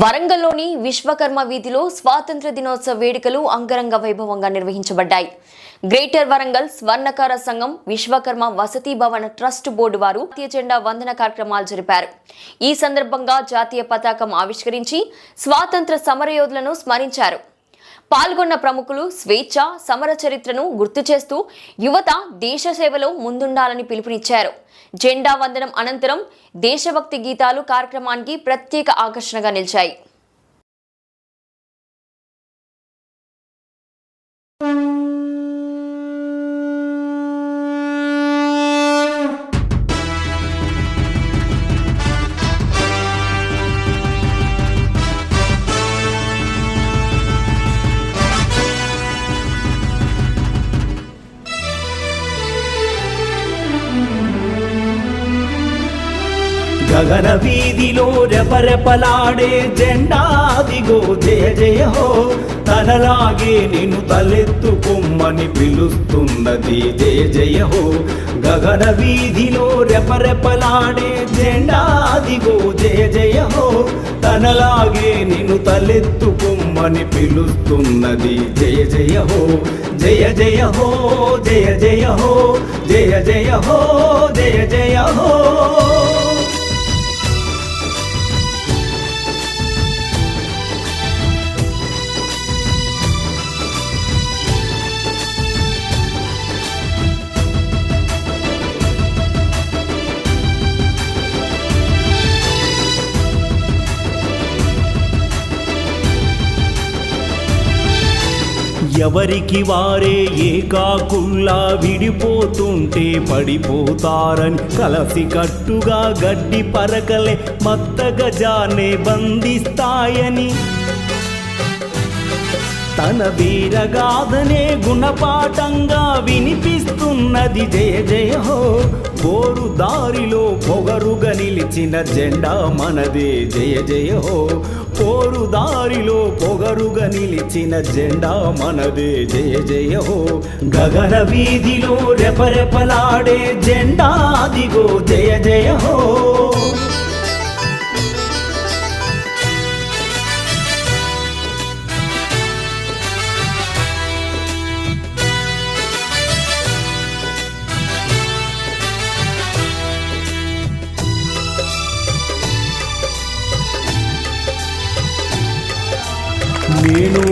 వరంగల్లోని విశ్వకర్మ వీధిలో స్వాతంత్ర దినోత్సవ వేడుకలు అంగరంగ వైభవంగా నిర్వహించబడ్డాయి. గ్రేటర్ వరంగల్ స్వర్ణకార సంఘం విశ్వకర్మ వసతి భవన ట్రస్ట్ బోర్డు వారు జాతీయ జెండా వందన కార్యక్రమాలు జరిపారు. ఈ సందర్భంగా జాతీయ పతాకం ఆవిష్కరించి స్వాతంత్ర సమరయోధులను స్మరించారు. పాల్గొన్న ప్రముఖులు స్వేచ్ఛ సమర చరిత్రను గుర్తు చేస్తూ యువత దేశ సేవలో ముందుండాలని పిలుపునిచ్చారు. జెండా వందనం అనంతరం దేశభక్తి గీతాలు కార్యక్రమానికి ప్రత్యేక ఆకర్షణగా నిలిచాయి. గగన వీధిలో రెపరెపలాడే జెండాదిగో జయ జయ హో. తనలాగే నిన్ను తలెత్తుకుమ్మని పిలుస్తున్నది జయ జయ హో. గగన వీధిలో రెపరెపలాడే జెండాదిగో జయ జయ హో. తనలాగే నిన్ను తలెత్తుకుమ్మని పిలుస్తున్నది జయ జయ హో. జయ జయ హో జయ జయ హో. జయ జయ హో జయ జయ హో. ఎవరికి వారే ఏకాకుల్లా విడిపోతుంటే పడిపోతారని కలసి కట్టుగా గడ్డి పరకలే మత్త గజానే బంధిస్తాయని. తన వీరగాథనే గుణపాఠంగా వినిపిస్తున్నది జయ జయ హో. గోరు దారిలో పొగరుగా నిలిచిన జెండా మనదే జయ జయ హో. పోరు దారిలో పొగరుగా నిలిచిన జెండా మనదే. జయ జయ హో. గగన వీధిలో రెపరెపలాడే జెండా దిగో జయ జయ హో. लू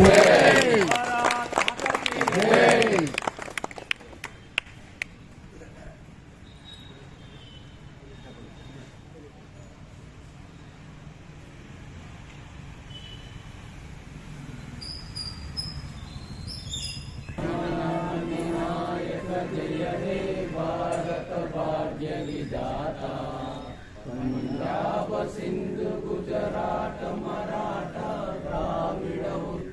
जय हे भारत भाग्य विधाता सिंधु गुजरात मराठ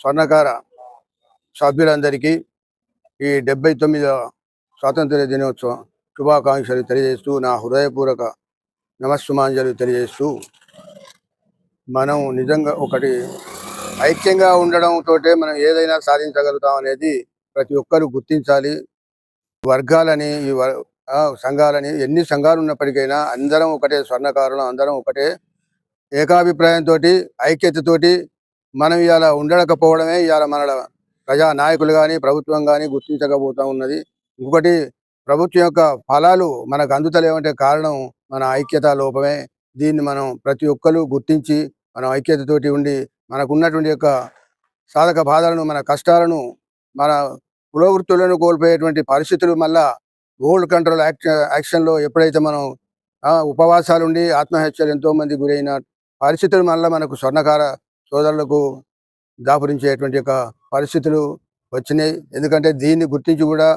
స్వర్ణకార సభ్యులందరికీ ఈ డెబ్బై తొమ్మిదవ స్వాతంత్ర దినోత్సవం శుభాకాంక్షలు తెలియజేస్తూ నా హృదయపూర్వక నమస్సుమాంజలు తెలియజేస్తూ మనం నిజంగా ఒకటి ఐక్యంగా ఉండడంతో మనం ఏదైనా సాధించగలుగుతాం అనేది ప్రతి ఒక్కరు గుర్తించాలి. వర్గాలని ఈ ఆ, సంఘాలని ఎన్ని సంఘాలు ఉన్నప్పటికైనా అందరం ఒకటే స్వర్ణకారులు అందరం ఒకటే ఏకాభిప్రాయంతో ఐక్యతతోటి మనం ఇవాళ ఉండకపోవడమే ఇవాళ మన ప్రజా నాయకులు కానీ ప్రభుత్వం కానీ గుర్తించకపోతా ఉన్నది. ఇంకొకటి ప్రభుత్వం యొక్క ఫలాలు మనకు అందుతలేవంటే కారణం మన ఐక్యత లోపమే. దీన్ని మనం ప్రతి ఒక్కరు గుర్తించి మనం ఐక్యతతోటి ఉండి మనకు ఉన్నటువంటి యొక్క సాధక బాధలను మన కష్టాలను మన పురోవృత్తులను కోల్పోయేటువంటి పరిస్థితులు మళ్ళా గోల్డ్ కంట్రోల్ యాక్ట్ యాక్షన్లో ఎప్పుడైతే మనం ఆ, ఉపవాసాలు ఉండి ఆత్మహత్యలు ఎంతో మంది గురైన పరిస్థితులు మళ్ళీ మనకు స్వర్ణకార సోదరులకు దాపురించేటువంటి యొక్క పరిస్థితులు వచ్చినాయి. ఎందుకంటే దీన్ని గుర్తించి కూడా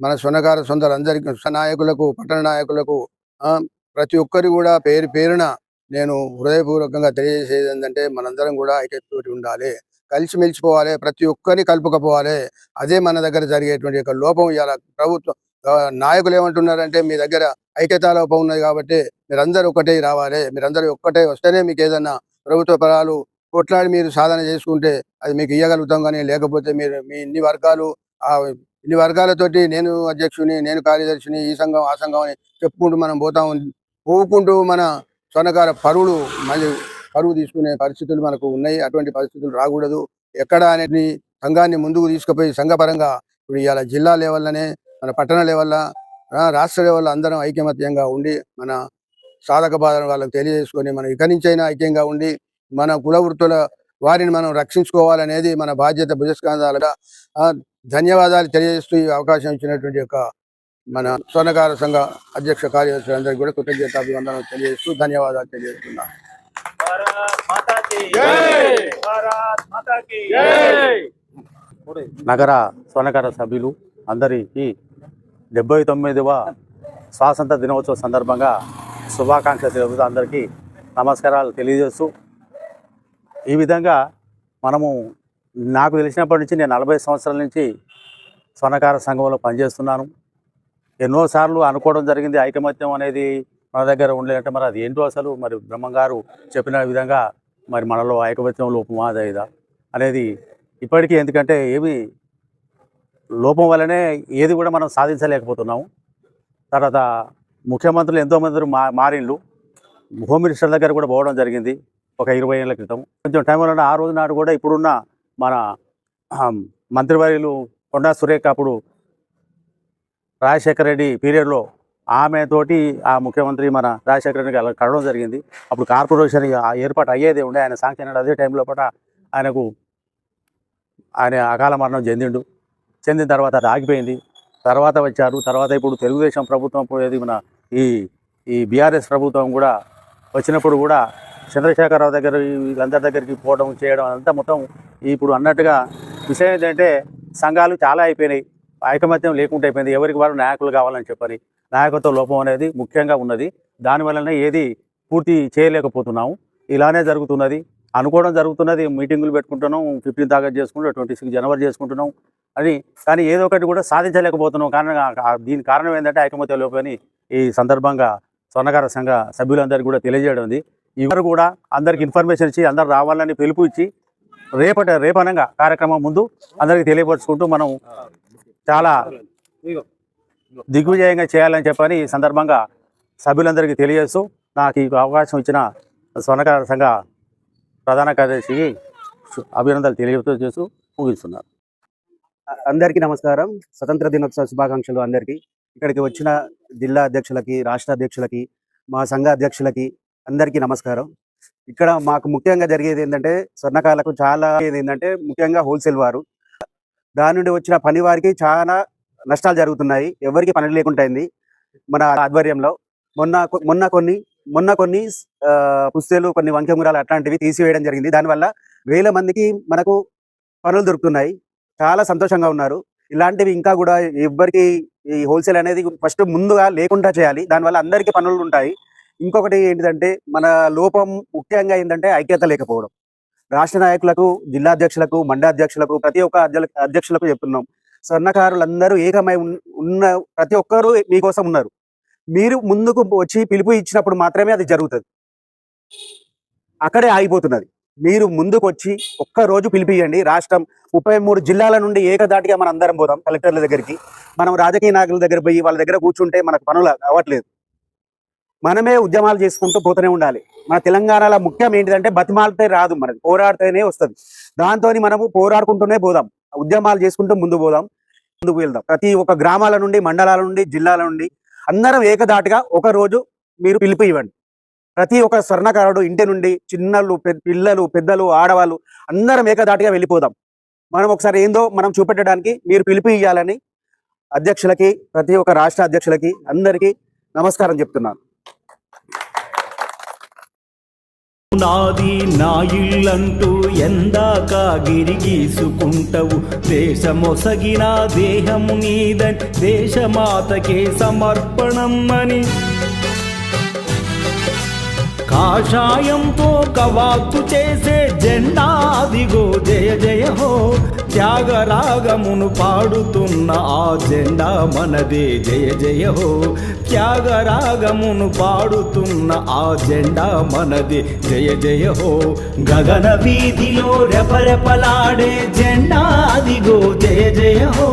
మన సొనకార సొందరు అందరికీ నాయకులకు పట్టణ నాయకులకు ఆ, ప్రతి ఒక్కరు కూడా పేరు పేరున నేను హృదయపూర్వకంగా తెలియజేసేది ఏంటంటే మనందరం కూడా ఐక్యతతోటి ఉండాలి. కలిసి మెలిసిపోవాలి ప్రతి ఒక్కరిని కలుపుకపోవాలి. అదే మన దగ్గర జరిగేటువంటి యొక్క లోపం. ఇవాళ ప్రభుత్వం నాయకులు ఏమంటున్నారంటే మీ దగ్గర ఐక్యత లోపం ఉన్నది కాబట్టి మీరందరూ ఒక్కటే రావాలి. మీరందరూ ఒక్కటే వస్తేనే మీకు ఏదన్నా ప్రభుత్వ పరాలు కొట్లాడి మీరు సాధన చేసుకుంటే అది మీకు ఇవ్వగలుగుతాం కానీ లేకపోతే మీరు మీ ఇన్ని వర్గాలు ఇన్ని వర్గాలతోటి నేను అధ్యక్షుని నేను కార్యదర్శిని ఈ సంఘం ఆ సంఘం అని చెప్పుకుంటూ మనం పోతాం పోకుంటూ మన స్వర్ణకార పరువులు మళ్ళీ పరువు తీసుకునే పరిస్థితులు మనకు ఉన్నాయి. అటువంటి పరిస్థితులు రాకూడదు. ఎక్కడ అనేది సంఘాన్ని ముందుకు తీసుకుపోయి సంఘపరంగా ఇప్పుడు ఇవాళ జిల్లా లెవెల్లోనే మన పట్టణ లెవెల్లో ఆ, రాష్ట్ర లెవెల్లో అందరం ఐకమత్యంగా ఉండి మన సాధక బాధలను వాళ్ళకి తెలియజేసుకొని మనం ఇక నుంచైనా ఐక్యంగా ఉండి మన కుల వృత్తుల వారిని మనం రక్షించుకోవాలనేది మన బాధ్యత భుజస్కాంధాలుగా ధన్యవాదాలు తెలియజేస్తూ ఈ అవకాశం ఇచ్చినటువంటి యొక్క మన స్వర్ణకార సంఘ అధ్యక్ష కార్యదర్శులు అందరికీ కూడా కృతజ్ఞత అభివందనం తెలియజేస్తూ ధన్యవాదాలు తెలియజేస్తున్నాను నగర స్వర్ణకార సభ్యులు అందరికీ డెబ్బై తొమ్మిదివ స్వాతంత్ర దినోత్సవ సందర్భంగా శుభాకాంక్షలు తెలుపుతూ అందరికీ నమస్కారాలు తెలియజేస్తూ ఈ విధంగా మనము నాకు తెలిసినప్పటి నుంచి నేను నలభై సంవత్సరాల నుంచి స్వర్ణకార సంఘంలో పనిచేస్తున్నాను. ఎన్నోసార్లు అనుకోవడం జరిగింది. ఐకమత్యం అనేది మన దగ్గర ఉండలేదంటే మరి అది ఏంటో అసలు? మరి బ్రహ్మంగారు చెప్పిన విధంగా మరి మనలో ఐకమత్యం లోపమాదేదా అనేది ఇప్పటికీ ఎందుకంటే ఏమి లోపం వల్లనే ఏది కూడా మనం సాధించలేకపోతున్నాము. తర్వాత ముఖ్యమంత్రులు ఎంతోమంది మా మారిండ్లు. హోమ్ మినిస్టర్ దగ్గర కూడా పోవడం జరిగింది. ఒక ఇరవై ఏళ్ళ క్రితం. కొంచెం టైం వల్ల ఆ రోజు నాడు కూడా ఇప్పుడున్న మన మంత్రివర్యులు కొండా సురేఖ అప్పుడు రాజశేఖర రెడ్డి పీరియడ్లో ఆమెతోటి ఆ ముఖ్యమంత్రి మన రాజశేఖర రెడ్డి అలా కలవడం జరిగింది. అప్పుడు కార్పొరేషన్ ఏర్పాటు అయ్యేదే ఉండే. ఆయన సాంక్షన్ అదే టైంలో పాట ఆయనకు ఆయన అకాల మరణం చెందిండు. చెందిన తర్వాత అది ఆగిపోయింది. తర్వాత వచ్చారు. తర్వాత ఇప్పుడు తెలుగుదేశం ప్రభుత్వం పోయేది మన ఈ ఈ బీఆర్ఎస్ ప్రభుత్వం కూడా వచ్చినప్పుడు కూడా చంద్రశేఖరరావు దగ్గర వీళ్ళందరి దగ్గరికి పోవడం చేయడం అంతా మొత్తం ఇప్పుడు అన్నట్టుగా విషయం ఏంటంటే సంఘాలు చాలా అయిపోయినాయి. ఐకమత్యం లేకుండా అయిపోయింది. ఎవరికి వారు నాయకులు కావాలని చెప్పని నాయకత్వ లోపం అనేది ముఖ్యంగా ఉన్నది. దానివల్లనే ఏది పూర్తి చేయలేకపోతున్నాము. ఇలానే జరుగుతున్నది. అనుకోవడం జరుగుతున్నది. మీటింగులు పెట్టుకుంటున్నాం. ఫిఫ్టీన్త్ ఆగస్ట్ చేసుకుంటాం ట్వంటీ సిక్స్ జనవరి చేసుకుంటున్నాం. అని కానీ ఏదో ఒకటి కూడా సాధించలేకపోతున్నాం. కారణం దీని కారణం ఏంటంటే ఐకమత్య లోపని ఈ సందర్భంగా స్వర్ణకార సంఘ సభ్యులందరికీ కూడా తెలియజేయడం ఉంది. ఇవ్వరు కూడా. అందరికి ఇన్ఫర్మేషన్ ఇచ్చి అందరు రావాలని పిలుపు ఇచ్చి రేపటి రేపనంగా కార్యక్రమం ముందు అందరికి తెలియపరుచుకుంటూ మనం చాలా దిగ్విజయంగా చేయాలని చెప్పని ఈ సందర్భంగా సభ్యులందరికీ తెలియజేస్తూ నాకు ఈ అవకాశం ఇచ్చిన స్వర్ణకార సంఘ ప్రధాన కార్యదర్శికి అభినందనలు తెలియజేస్తూ ముగిస్తున్నారు అందరికీ నమస్కారం. స్వతంత్ర దినోత్సవ శుభాకాంక్షలు అందరికీ. ఇక్కడికి వచ్చిన జిల్లా అధ్యక్షులకి రాష్ట్ర అధ్యక్షులకి మా సంఘ అధ్యక్షులకి అందరికీ నమస్కారం. ఇక్కడ మాకు ముఖ్యంగా జరిగేది ఏంటంటే స్వర్ణకాలకు చాలా ఏంటంటే ముఖ్యంగా హోల్సేల్ వారు. దాని నుండి వచ్చిన పని వారికి చాలా నష్టాలు జరుగుతున్నాయి. ఎవరికి పని లేకుండా మన ఆధ్వర్యంలో. మొన్న మొన్న కొన్ని మొన్న కొన్ని ఆ, పుస్తలు కొన్ని వంకెమురాలు అట్లాంటివి తీసివేయడం జరిగింది. దానివల్ల వేల మందికి మనకు పనులు దొరుకుతున్నాయి. చాలా సంతోషంగా ఉన్నారు. ఇలాంటివి ఇంకా కూడా ఎవ్వరికి ఈ హోల్సేల్ అనేది ఫస్ట్ ముందుగా లేకుండా చేయాలి. దానివల్ల అందరికీ పనులు ఉంటాయి. ఇంకొకటి ఏంటిదంటే మన లోపం ముఖ్యంగా ఏంటంటే ఐక్యత లేకపోవడం. రాష్ట్ర నాయకులకు జిల్లా అధ్యక్షులకు మండలాధ్యక్షులకు ప్రతి ఒక్క అధ్యక్షులకు చెప్తున్నాం. స్వర్ణకారులందరూ ఏకమై ఉన్- ఉన్న ప్రతి ఒక్కరూ మీకోసం ఉన్నారు. మీరు ముందుకు వచ్చి పిలుపు ఇచ్చినప్పుడు మాత్రమే అది జరుగుతుంది. అక్కడే ఆగిపోతున్నది. మీరు ముందుకు వచ్చి ఒక్క రోజు పిలిపియండి. రాష్ట్రం ముప్పై మూడు జిల్లాల నుండి ఏకదాటిగా మనం అందరం పోదాం కలెక్టర్ల దగ్గరికి. మనం రాజకీయ నాయకుల దగ్గర పోయి వాళ్ళ దగ్గర కూర్చుంటే మనకు పనులు అవ్వట్లేదు. మనమే ఉద్యమాలు చేసుకుంటూ పోతూనే ఉండాలి. మన తెలంగాణలో ముఖ్యం ఏంటిదంటే బతిమాలితే రాదు మనకి పోరాడితేనే వస్తుంది. దాంతో మనము పోరాడుకుంటూనే పోదాం. ఉద్యమాలు చేసుకుంటూ ముందు పోదాం. ముందుకు వెళ్దాం. ప్రతి ఒక్క గ్రామాల నుండి మండలాల నుండి జిల్లాల నుండి అందరం ఏకదాటిగా ఒక రోజు మీరు పిలుపు ఇవ్వండి. ప్రతి ఒక్క స్వర్ణకారుడు ఇంటి నుండి చిన్నలు పె- పిల్లలు పెద్దలు ఆడవాళ్ళు అందరం ఏకదాటిగా వెళ్ళిపోదాం. మనం ఒకసారి ఏందో మనం చూపెట్టడానికి మీరు పిలుపు ఇవ్వాలని అధ్యక్షులకి ప్రతి ఒక్క రాష్ట్ర అధ్యక్షులకి అందరికీ నమస్కారం చెప్తున్నాను. నాది నా ఇల్లంటూ ఎందాక గిరిగీసుకుంటవు దేశమొసగిన దేహం నీదని దేశమాతకే సమర్పణం అని. కాషాయంతో కవాత్తు చేసే జెండా అదిగో జయ జయ హో. త్యాగరాగమును పాడుతున్న ఆ జెండా మనదే. జయ జయ హో. త్యాగరాగమును పాడుతున్న ఆ జెండా మనదే. జయ జయ హో. గగన వీధిలో రెపరెపలాడే జెండా అదిగో జయ జయ హో.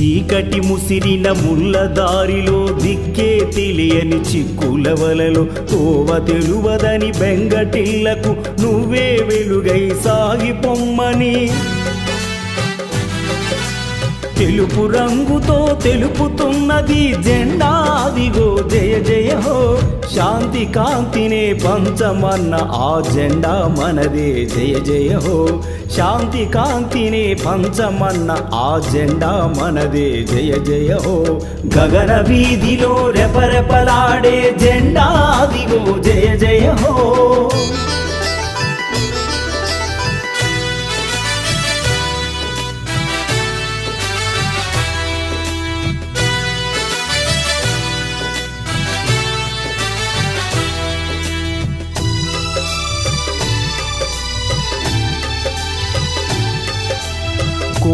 చీకటి ముసిరిన ముళ్ళ దారిలో దిక్కే తెలియని చిక్కుల వలలో కోవ తెలువదని బెంగటిళ్ళకు నువ్వే వెలుగై సాగి పొమ్మని. తెలుపు రంగుతో తెలుపుతున్నది జెండా అదిగో జయ జయ హో. శాంతి కాంతినే పంచమన్న ఆ జెండా మనదే జయ జయ హో. శాంతి కాంతినే పంచమన్న ఆ జెండా మనదే జయ జయ హో. గగన వీధిలో రెపరెపలాడే జెండా అదిగో జయ జయ హో.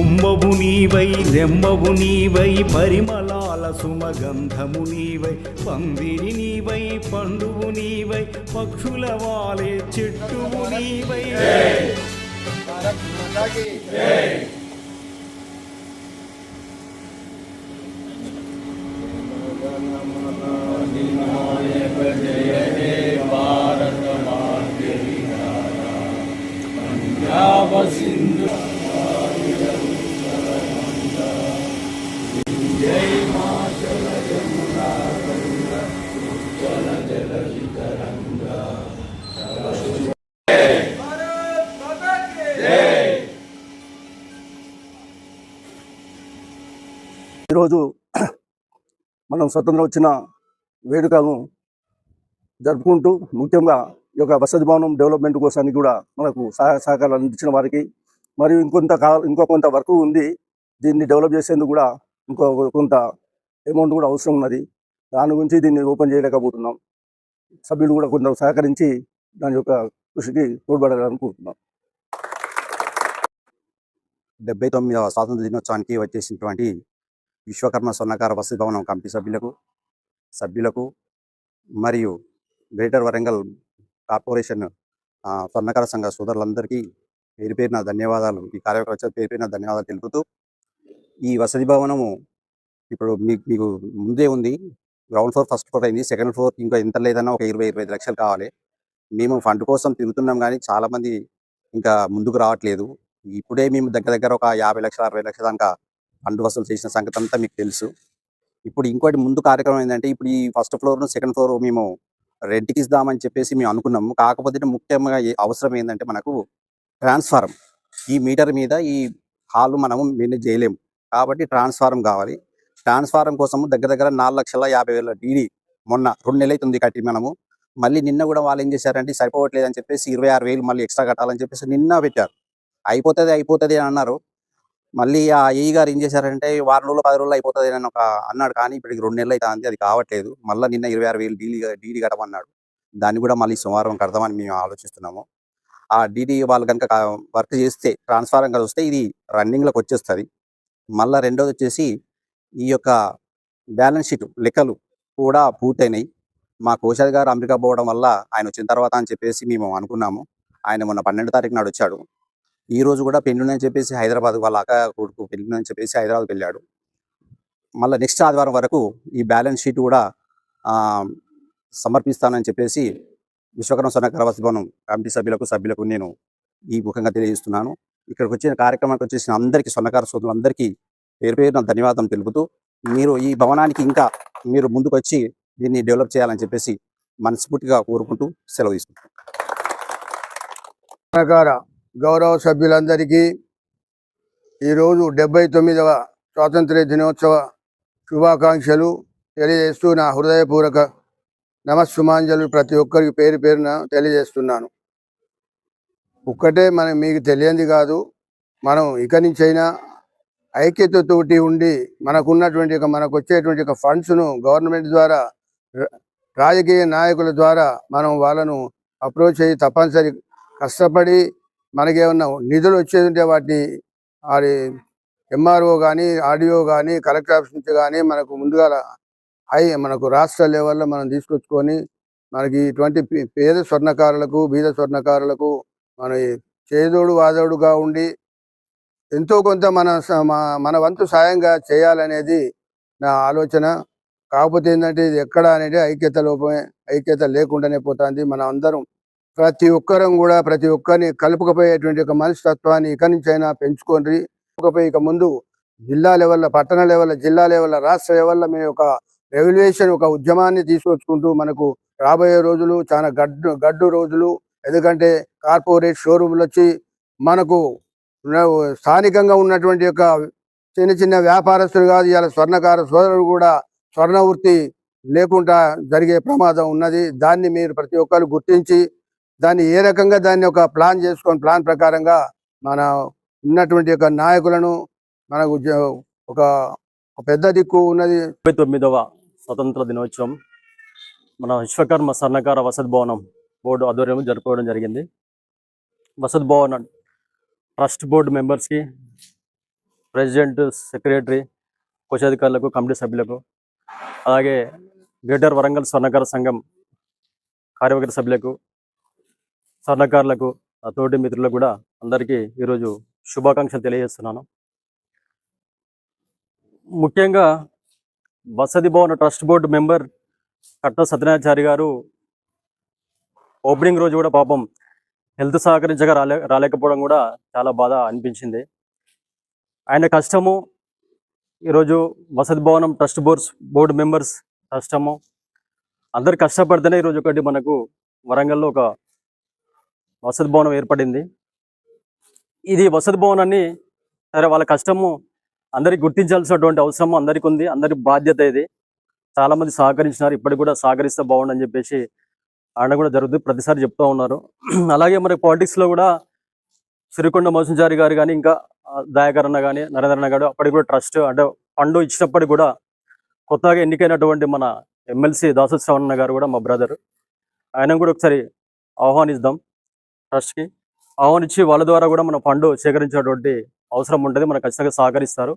కుంభవు నీవై రెమ్మవు నీవై పరిమళాల సుమగంధము నీవై పందిరి నీవై పండువు నీవై పక్షుల వాలే చెట్టువు నీవై. ఈరోజు మనం స్వతంత్రం వచ్చిన వేడుకను జరుపుకుంటూ ముఖ్యంగా ఈ యొక్క వసతి భవనం డెవలప్మెంట్ కోసానికి కూడా మనకు సహాయ సహకారాలు అందించిన వారికి మరియు ఇంకొంత కా- ఇంకో కొంత వర్క్ ఉంది. దీన్ని డెవలప్ చేసేందుకు కూడా ఇంకో కొంత అమౌంట్ కూడా అవసరం ఉన్నది. దాని గురించి దీన్ని ఓపెన్ చేయలేకపోతున్నాం. సభ్యులు కూడా కొంత సహకరించి దాని యొక్క కృషికి తోడ్పడాలనుకుంటున్నాం డెబ్బై తొమ్మిదవ స్వాతంత్ర దినోత్సవానికి వచ్చేసినటువంటి విశ్వకర్మ స్వర్ణకార వసతి భవనం కమిటీ సభ్యులకు సభ్యులకు మరియు గ్రేటర్ వరంగల్ కార్పొరేషన్ ఆ, స్వర్ణకార సంఘ సోదరులందరికీ పేరు పేరున ధన్యవాదాలు. ఈ కార్యక్రమం పేరు పేరున ధన్యవాదాలు తెలుపుతూ ఈ వసతి భవనము ఇప్పుడు మీకు మీకు ముందే ఉంది. గ్రౌండ్ ఫ్లోర్ ఫస్ట్ ఫ్లోర్ అయింది. సెకండ్ ఫ్లోర్ ఇంకా ఎంత లేదన్నా ఒక ఇరవై ఇరవై లక్షలు కావాలి. మేము ఫండ్ కోసం తిరుగుతున్నాం కానీ చాలా మంది ఇంకా ముందుకు రావట్లేదు. ఇప్పుడే మేము దగ్గర దగ్గర ఒక యాభై లక్షల అరవై లక్షల దాకా ఫండ్ వసూలు చేసిన సంగతి అంతా మీకు తెలుసు. ఇప్పుడు ఇంకోటి ముందు కార్యక్రమం ఏంటంటే ఇప్పుడు ఈ ఫస్ట్ ఫ్లోర్ సెకండ్ ఫ్లోర్ మేము రెంట్కి ఇద్దామని చెప్పేసి మేము అనుకున్నాము. కాకపోతే ముఖ్యంగా అవసరం ఏంటంటే మనకు ట్రాన్స్ఫారం ఈ మీటర్ మీద ఈ హాల్ మనము మేనేజ్ చేయలేము. కాబట్టి ట్రాన్స్ఫారం కావాలి. ట్రాన్స్ఫారం కోసం దగ్గర దగ్గర నాలుగు లక్షల యాభై వేల డీడీ మొన్న రెండు నెలలు అవుతుంది కట్టి మనము. మళ్ళీ నిన్న కూడా వాళ్ళు ఏం చేశారంటే సరిపోవట్లేదు అని చెప్పేసి ఇరవై ఆరు వేలు మళ్ళీ ఎక్స్ట్రా కట్టాలని చెప్పేసి నిన్న పెట్టారు. అయిపోతుంది అయిపోతుంది అని అన్నారు. మళ్ళీ ఆ ఏఈ గారు ఏం చేశారంటే వారం రోజులు పది రోజులు అయిపోతుంది అని ఒక అన్నాడు. కానీ ఇప్పటికి రెండు నెలలు అయితే అది కావట్లేదు. మళ్ళీ నిన్న ఇరవై ఆరు వేలు డీడీ డీడీ కట్టమన్నాడు. దాన్ని కూడా మళ్ళీ సోమవారం కడదామని మేము ఆలోచిస్తున్నాము. ఆ డీడీ వాళ్ళు కనుక వర్క్ చేస్తే ట్రాన్స్ఫారం కదా వస్తే ఇది రన్నింగ్లోకి వచ్చేస్తుంది. మళ్ళీ రెండోది వచ్చేసి ఈ యొక్క బ్యాలెన్స్ షీట్ లెక్కలు కూడా పూర్తయినాయి. మా కోశాది గారు అమెరికా పోవడం వల్ల ఆయన వచ్చిన తర్వాత అని చెప్పేసి మేము అనుకున్నాము. ఆయన మొన్న పన్నెండు తారీఖు నాడు వచ్చాడు. ఈ రోజు కూడా పెళ్ళి చెప్పేసి హైదరాబాద్ వాళ్ళ అక్క కొడుకు పెళ్ళి చెప్పేసి హైదరాబాద్ వెళ్ళాడు. మళ్ళీ నెక్స్ట్ ఆదివారం వరకు ఈ బ్యాలెన్స్ షీట్ కూడా సమర్పిస్తానని చెప్పేసి విశ్వకర్మ స్వర్ణకార వసభవనం కమిటీ సభ్యులకు సభ్యులకు నేను ఈ ముఖంగా తెలియజేస్తున్నాను. ఇక్కడికి వచ్చిన కార్యక్రమానికి వచ్చేసిన అందరికీ సొన్నకార సోదరులందరికీ పేరు పేరున ధన్యవాదం తెలుపుతూ మీరు ఈ భవనానికి ఇంకా మీరు ముందుకు వచ్చి దీన్ని డెవలప్ చేయాలని చెప్పేసి మనస్ఫూర్తిగా కోరుకుంటూ సెలవు తీసుకుంటాను గౌరవ సభ్యులందరికీ ఈరోజు డెబ్బై తొమ్మిదవ స్వాతంత్ర్య దినోత్సవ శుభాకాంక్షలు తెలియజేస్తూ నా హృదయపూర్వక నమస్సుమాంజలు ప్రతి ఒక్కరికి పేరు పేరున తెలియజేస్తున్నాను. ఒక్కటే మనం మీకు తెలియంది కాదు మనం ఇక నుంచైనా ఐక్యతతోటి ఉండి మనకున్నటువంటి మనకు వచ్చేటువంటి ఒక ఫండ్స్ను గవర్నమెంట్ ద్వారా రాజకీయ నాయకుల ద్వారా మనం వాళ్ళను అప్రోచ్ అయ్యి తప్పనిసరి కష్టపడి మనకేమన్నా నిధులు వచ్చేది వాటిని అది ఎంఆర్ఓ కానీ ఆర్డీఓ కానీ కలెక్టర్ ఆఫీస్ నుంచి కానీ మనకు ముందుగా హై మనకు రాష్ట్ర లెవెల్లో మనం తీసుకొచ్చుకొని మనకి ఇటువంటి పే- పేద స్వర్ణకారులకు బీద స్వర్ణకారులకు మన చేదోడు వాదోడుగా ఉండి ఎంతో కొంత మన స- మన వంతు సాయంగా చేయాలనేది నా ఆలోచన. కాకపోతే ఏంటంటే ఇది ఎక్కడ అనేది ఐక్యత లోపమే ఐక్యత లేకుండానే పోతుంది. మన అందరం ప్రతి ఒక్కరం కూడా ప్రతి ఒక్కరిని కలుపుకపోయేటువంటి ఒక మనస్తత్వాన్ని ఇక నుంచైనా పెంచుకోండి. ఇక ముందు జిల్లా లెవెల్లో పట్టణ లెవెల్లో జిల్లా లెవెల్లో రాష్ట్ర లెవెల్లో మేము ఒక రెవల్యూషన్ ఒక ఉద్యమాన్ని తీసుకొచ్చుకుంటూ మనకు రాబోయే రోజులు చాలా గడ్డు గడ్డు రోజులు. ఎందుకంటే కార్పొరేట్ షోరూమ్లు వచ్చి మనకు స్థానికంగా ఉన్నటువంటి యొక్క చిన్న చిన్న వ్యాపారస్తులు కాదు ఇవాళ స్వర్ణకార సోదరులు కూడా స్వర్ణ వృత్తి లేకుండా జరిగే ప్రమాదం ఉన్నది. దాన్ని మీరు ప్రతి ఒక్కరు గుర్తించి దాన్ని ఏ రకంగా దాన్ని ఒక ప్లాన్ చేసుకొని ప్లాన్ ప్రకారంగా మన ఉన్నటువంటి యొక్క నాయకులను మనకు ఒక పెద్ద దిక్కు ఉన్నది. ముప్పై తొమ్మిదవ స్వతంత్ర దినోత్సవం మన విశ్వకర్మ సన్నకార వసతి భవనం బోర్డు ఆధ్వర్యంలో జరుపుకోవడం జరిగింది. వసతి భవన ట్రస్ట్ బోర్డు మెంబర్స్కి ప్రెసిడెంట్ సెక్రటరీ కోశాధికారులకు కమిటీ సభ్యులకు అలాగే గ్రేటర్ వరంగల్ స్వర్ణకార సంఘం కార్యవర్గ సభ్యులకు స్వర్ణకారులకు ఆ తోటి మిత్రులకు కూడా అందరికీ ఈరోజు శుభాకాంక్షలు తెలియజేస్తున్నాను. ముఖ్యంగా వసతి భవన ట్రస్ట్ బోర్డు మెంబర్ కట్ట సత్యనాచారి గారు ఓపెనింగ్ రోజు కూడా పాపం హెల్త్ సహకరించగా రాలే రాలేకపోవడం కూడా చాలా బాధ అనిపించింది. ఆయన కష్టము ఈరోజు వసతి భవనం ట్రస్ట్ బోర్డ్స్ బోర్డు మెంబర్స్ కష్టము. అందరు కష్టపడితేనే ఈరోజు ఒకటి మనకు వరంగల్లో ఒక వసతి భవనం ఏర్పడింది. ఇది వసతి భవనాన్ని సరే వాళ్ళ కష్టము అందరికి గుర్తించాల్సినటువంటి అవసరం అందరికి ఉంది అందరి బాధ్యత ఇది. చాలా మంది సహకరించినారు ఇప్పటికి కూడా సహకరిస్తే బాగుండని చెప్పేసి ఆయన కూడా జరుగుతుంది ప్రతిసారి చెప్తూ ఉన్నారు. అలాగే మరి పాలిటిక్స్లో కూడా సిరికొండ మోసంచారి గారు కానీ ఇంకా ఆ, దయాకర్ అన్న కానీ నరేంద్రన్న గారు అప్పటికి కూడా ట్రస్ట్ అంటే ఫండ్ ఇచ్చినప్పటికి కూడా కొత్తగా ఎన్నికైనటువంటి మన ఎమ్మెల్సీ దాసు శ్రవణ్ గారు కూడా మా బ్రదర్. ఆయన కూడా ఒకసారి ఆహ్వానిద్దాం. ట్రస్ట్కి. ఆహ్వానించి వాళ్ళ ద్వారా కూడా మన ఫండ్ సేకరించేటువంటి అవసరం ఉంటుంది. మనకు ఖచ్చితంగా సహకరిస్తారు.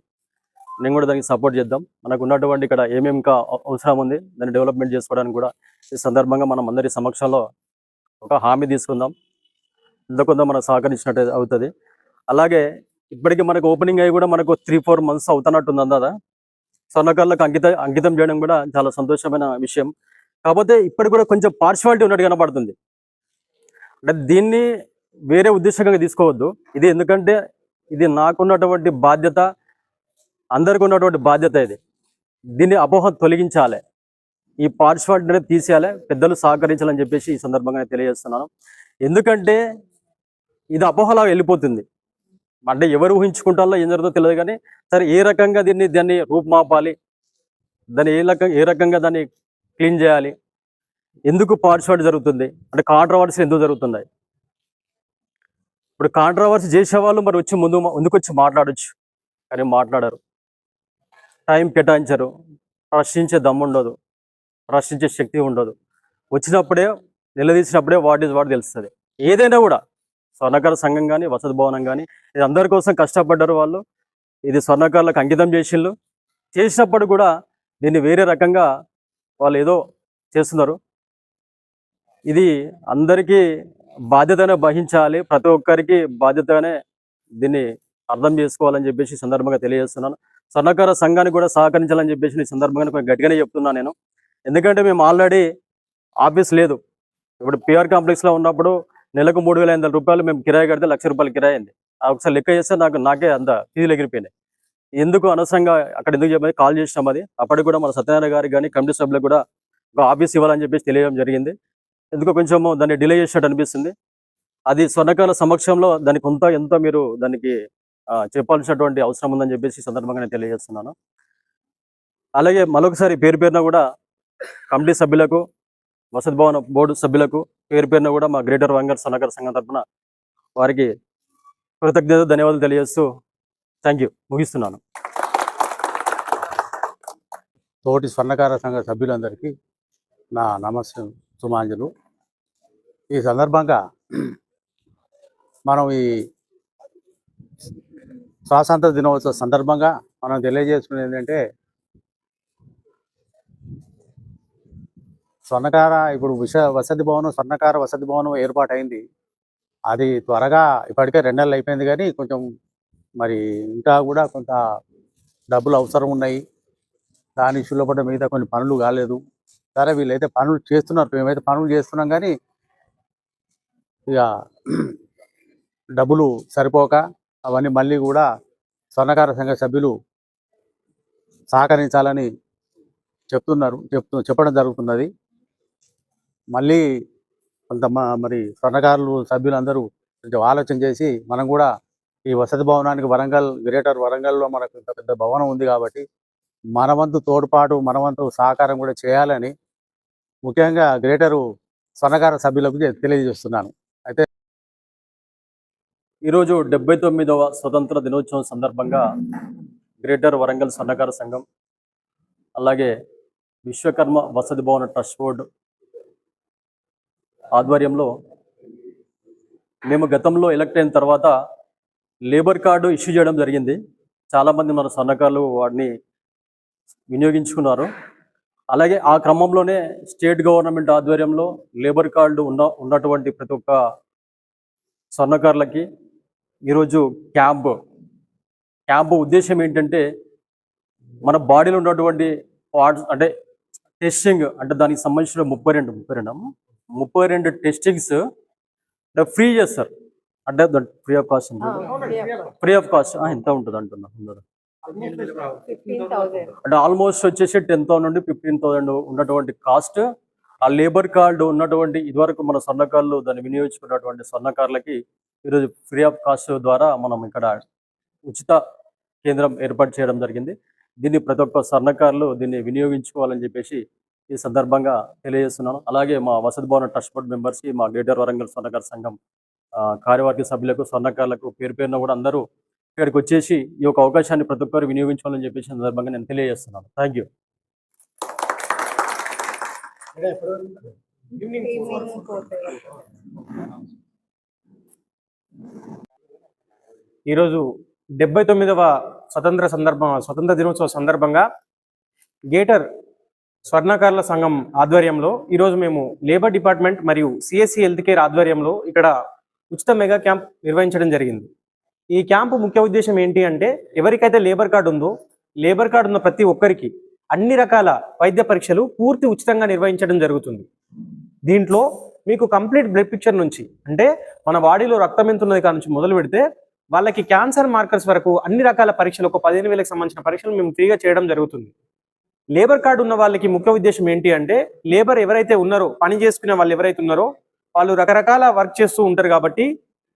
నేను కూడా దానికి సపోర్ట్ చేద్దాం. మనకు ఉన్నటువంటి ఇక్కడ ఏమేమి ఇంకా అవసరం ఉంది దాన్ని డెవలప్మెంట్ చేసుకోవడానికి కూడా ఈ సందర్భంగా మనం అందరి సమక్షంలో ఒక హామీ తీసుకుందాం. ఇంత కొంత మనకు సహకరించినట్టు అవుతుంది. అలాగే ఇప్పటికీ మనకు ఓపెనింగ్ అయ్యి కూడా మనకు త్రీ ఫోర్ మంత్స్ అవుతున్నట్టుంది అందా స్వర్ణకారులకు అంకిత అంకితం చేయడం కూడా చాలా సంతోషమైన విషయం. కాకపోతే ఇప్పటికి కూడా కొంచెం పార్షివాలిటీ ఉన్నట్టు కనబడుతుంది అంటే దీన్ని వేరే ఉద్దేశంగా తీసుకోవద్దు. ఇది ఎందుకంటే ఇది నాకున్నటువంటి బాధ్యత అందరికి ఉన్నటువంటి బాధ్యత ఇది. దీన్ని అపోహ తొలగించాలి. ఈ పార్శ్వాలిటీ అనేది తీసేయాలి. పెద్దలు సహకరించాలని చెప్పేసి ఈ సందర్భంగా తెలియజేస్తున్నాను. ఎందుకంటే ఇది అపోహలా వెళ్ళిపోతుంది. అంటే ఎవరు ఊహించుకుంటారో ఏం జరుగుతుందో తెలియదు కానీ సరే ఏ రకంగా దీన్ని దాన్ని రూపుమాపాలి దాన్ని ఏ రకంగా ఏ రకంగా దాన్ని క్లీన్ చేయాలి ఎందుకు పార్శ్వాలిటీ జరుగుతుంది? అంటే కాంట్రవర్సీ ఎందుకు జరుగుతున్నాయి? ఇప్పుడు కాంట్రవర్సీ చేసేవాళ్ళు మరి వచ్చి ముందు ముందుకు వచ్చి మాట్లాడచ్చు. కానీ మాట్లాడరు. టైం కేటాయించరు. ప్రశ్నించే దమ్ము ఉండదు. ప్రశ్నించే శక్తి ఉండదు. వచ్చినప్పుడే నిలదీసినప్పుడే వాట్ ఈజ్ వాట్ తెలుస్తుంది. ఏదైనా కూడా. స్వర్ణకార సంఘం కానీ వసతి భవనం కానీ ఇది అందరి కోసం కష్టపడ్డారు వాళ్ళు. ఇది స్వర్ణకారులకు అంకితం చేసిళ్ళు. చేసినప్పుడు కూడా దీన్ని వేరే రకంగా వాళ్ళు ఏదో చేస్తున్నారు. ఇది అందరికీ బాధ్యతనే వహించాలి. ప్రతి ఒక్కరికి బాధ్యతనే దీన్ని అర్థం చేసుకోవాలని చెప్పేసి సందర్భంగా తెలియజేస్తున్నాను. సన్నకార సంఘానికి కూడా సహకరించాలని చెప్పేసి ఈ సందర్భంగా కొంచెం గట్టిగానే చెప్తున్నాను నేను. ఎందుకంటే మేము ఆల్రెడీ ఆఫీస్ లేదు. ఇప్పుడు పిఆర్ కాంప్లెక్స్లో ఉన్నప్పుడు నెలకు మూడు వేల ఐదు వందల రూపాయలు మేము కిరాయి కడితే లక్ష రూపాయలు కిరాయి అయింది. ఒకసారి లెక్క చేస్తే నాకు నాకే అంత ఫీజులు ఎగిరిపోయినాయి. ఎందుకు అనవసరంగా అక్కడ ఎందుకు చెప్పని కాల్ చేసినాం అది? అప్పటికి కూడా మన సత్యనారాయణ గారికి కానీ కమిటీ సభ్యులకు కూడా ఒక ఆఫీస్ ఇవ్వాలని చెప్పేసి తెలియడం జరిగింది. ఎందుకో కొంచెం దాన్ని డిలే చేసినట్టు అనిపిస్తుంది. అది స్వర్ణకాల సమక్షంలో దానికి కొంత ఎంత మీరు దానికి చెప్పాల్సినటువంటి అవసరం ఉందని చెప్పేసి సందర్భంగా నేను తెలియజేస్తున్నాను. అలాగే మరొకసారి పేరు పేరున కూడా కమిటీ సభ్యులకు వసతి భవన బోర్డు సభ్యులకు పేరు పేరున కూడా మా గ్రేటర్ వంగర్ సన్నకార సంఘం తరఫున వారికి కృతజ్ఞత ధన్యవాదాలు తెలియజేస్తూ థ్యాంక్ యూ. ముగిస్తున్నాను. తోటి స్వర్ణకార సంఘ సభ్యులందరికీ నా నమస్తే సుమాంజలు. ఈ సందర్భంగా మనం ఈ స్వాతంత్ర దినోత్సవ సందర్భంగా మనం తెలియజేసుకునేది ఏంటంటే స్వర్ణకార ఇప్పుడు విష వసతి భవనం స్వర్ణకార వసతి భవనం ఏర్పాటైంది. అది త్వరగా ఇప్పటికే రెండు నెలలు అయిపోయింది కానీ కొంచెం మరి ఇంకా కూడా కొంత డబ్బులు అవసరం ఉన్నాయి. దాని ఇష్యూలో పడ్డ మిగతా కొన్ని పనులు కాలేదు. సరే వీళ్ళైతే పనులు చేస్తున్నారు. మేమైతే పనులు చేస్తున్నాం కానీ ఇక డబ్బులు సరిపోక అవన్నీ మళ్ళీ కూడా స్వర్ణకార సంఘ సభ్యులు సహకరించాలని చెప్తున్నారు. చెప్తూ చెప్పడం జరుగుతున్నది. మళ్ళీ కొంత మరి స్వర్ణకారులు సభ్యులందరూ కొంచెం ఆలోచన చేసి మనం కూడా ఈ వసతి భవనానికి వరంగల్ గ్రేటర్ వరంగల్లో మనకు ఇంత పెద్ద భవనం ఉంది కాబట్టి మన వంతు తోడ్పాటు మనవంతు సహకారం కూడా చేయాలని ముఖ్యంగా గ్రేటరు స్వర్ణకార సభ్యులకు తెలియజేస్తున్నాను. అయితే ఈరోజు డెబ్బై తొమ్మిదవ స్వతంత్ర దినోత్సవం సందర్భంగా గ్రేటర్ వరంగల్ స్వర్ణకార సంఘం అలాగే విశ్వకర్మ వసతి భవన ట్రస్ట్ బోర్డు ఆధ్వర్యంలో మేము గతంలో ఎలక్ట్ అయిన తర్వాత లేబర్ కార్డు ఇష్యూ చేయడం జరిగింది. చాలామంది మన స్వర్ణకారులు వాటిని వినియోగించుకున్నారు. అలాగే ఆ క్రమంలోనే స్టేట్ గవర్నమెంట్ ఆధ్వర్యంలో లేబర్ కార్డు ఉన్న ఉన్నటువంటి ప్రతి ఒక్క స్వర్ణకారులకి ఈరోజు క్యాంప్. క్యాంప్ ఉద్దేశం ఏంటంటే మన బాడీలో ఉన్నటువంటి పార్ట్స్ అంటే టెస్టింగ్ అంటే దానికి సంబంధించిన ముప్పై రెండు ముప్పై రెండు? ముప్పై రెండు టెస్టింగ్స్ ఫ్రీ చేస్తారు. అంటే free of cost free of cost. ఎంత ఉంటుంది అంటున్నా. అంటే ఆల్మోస్ట్ వచ్చేసి టెన్ థౌసండ్ నుండి ఫిఫ్టీన్ థౌసండ్ ఉన్నటువంటి కాస్ట్. ఆ లేబర్ కార్డు ఉన్నటువంటి ఇదివరకు మన స్వర్ణకారులు దాన్ని వినియోగించుకున్నటువంటి స్వర్ణకారులకి ఈరోజు ఫ్రీ ఆఫ్ కాస్ట్ ద్వారా మనం ఇక్కడ ఉచిత కేంద్రం ఏర్పాటు చేయడం జరిగింది. దీన్ని ప్రతి ఒక్క స్వర్ణకారులు దీన్ని వినియోగించుకోవాలని చెప్పేసి ఈ సందర్భంగా తెలియజేస్తున్నాను. అలాగే మా వసతి భవన ట్రస్ట్ బోర్డ్ మెంబర్స్ మా గ్రేటర్ వరంగల్ స్వర్ణకార సంఘం కార్యవర్గ సభ్యులకు స్వర్ణకారులకు పేరు పేరున కూడా అందరూ ఇక్కడికి వచ్చేసి ఈ యొక్క అవకాశాన్ని ప్రతి ఒక్కరు వినియోగించాలని చెప్పేసి సందర్భంగా నేను తెలియజేస్తున్నాను. థ్యాంక్ యూ ఈరోజు డెబ్బై తొమ్మిదవ స్వతంత్ర సందర్భం స్వతంత్ర దినోత్సవ సందర్భంగా గేటర్ స్వర్ణకారుల సంఘం ఆధ్వర్యంలో ఈరోజు మేము లేబర్ డిపార్ట్మెంట్ మరియు సిఎస్సి హెల్త్ కేర్ ఆధ్వర్యంలో ఇక్కడ ఉచిత మెగా క్యాంప్ నిర్వహించడం జరిగింది. ఈ క్యాంపు ముఖ్య ఉద్దేశం ఏంటి అంటే ఎవరికైతే లేబర్ కార్డు ఉందో లేబర్ కార్డు ఉన్న ప్రతి ఒక్కరికి అన్ని రకాల వైద్య పరీక్షలు పూర్తి ఉచితంగా నిర్వహించడం జరుగుతుంది. దీంట్లో మీకు కంప్లీట్ బ్లడ్ పిక్చర్ నుంచి అంటే మన బాడీలో రక్తం ఎంత ఉన్నది కాడ నుంచి మొదలు పెడితే వాళ్ళకి క్యాన్సర్ మార్కర్స్ వరకు అన్ని రకాల పరీక్షలు ఒక పదిహేను వేలకు సంబంధించిన పరీక్షలు మేము ఫ్రీగా చేయడం జరుగుతుంది. లేబర్ కార్డు ఉన్న వాళ్ళకి ముఖ్య ఉద్దేశం ఏంటి అంటే లేబర్ ఎవరైతే ఉన్నారో పని చేసుకునే వాళ్ళు ఎవరైతే ఉన్నారో వాళ్ళు రకరకాల వర్క్ చేస్తూ ఉంటారు కాబట్టి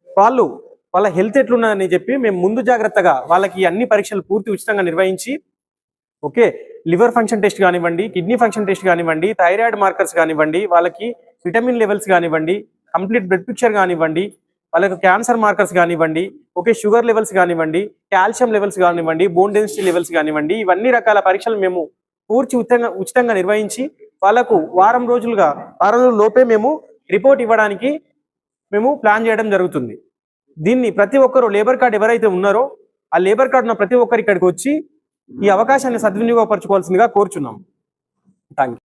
వాళ్ళు వాళ్ళ హెల్త్ ఎట్లున్నదని చెప్పి మేము ముందు జాగ్రత్తగా వాళ్ళకి అన్ని పరీక్షలు పూర్తి ఉచితంగా నిర్వహించి ఓకే లివర్ ఫంక్షన్ టెస్ట్ కానివ్వండి కిడ్నీ ఫంక్షన్ టెస్ట్ కానివ్వండి థైరాయిడ్ మార్కర్స్ కానివ్వండి వాళ్ళకి విటమిన్ లెవెల్స్ కానివ్వండి కంప్లీట్ బ్లడ్ పిక్చర్ కానివ్వండి వాళ్ళకి క్యాన్సర్ మార్కర్స్ కానివ్వండి ఓకే షుగర్ లెవెల్స్ కానివ్వండి కాల్షియం లెవెల్స్ కానివ్వండి బోన్ డెన్సిటీ లెవెల్స్ కానివ్వండి ఇవన్నీ రకాల పరీక్షలు మేము పూర్తి ఉచితంగా ఉచితంగా నిర్వహించి వాళ్ళకు వారం రోజులుగా వారం రోజుల లోపే మేము రిపోర్ట్ ఇవ్వడానికి మేము ప్లాన్ చేయడం జరుగుతుంది. దీన్ని ప్రతి ఒక్కరు లేబర్ కార్డ్ ఎవరైతే ఉన్నారో ఆ లేబర్ కార్డు ఉన్న ప్రతి ఒక్కరు ఇక్కడికి వచ్చి ఈ అవకాశాన్ని సద్వినియోగపరచుకోవాల్సిందిగా కోరుచున్నాం. థ్యాంక్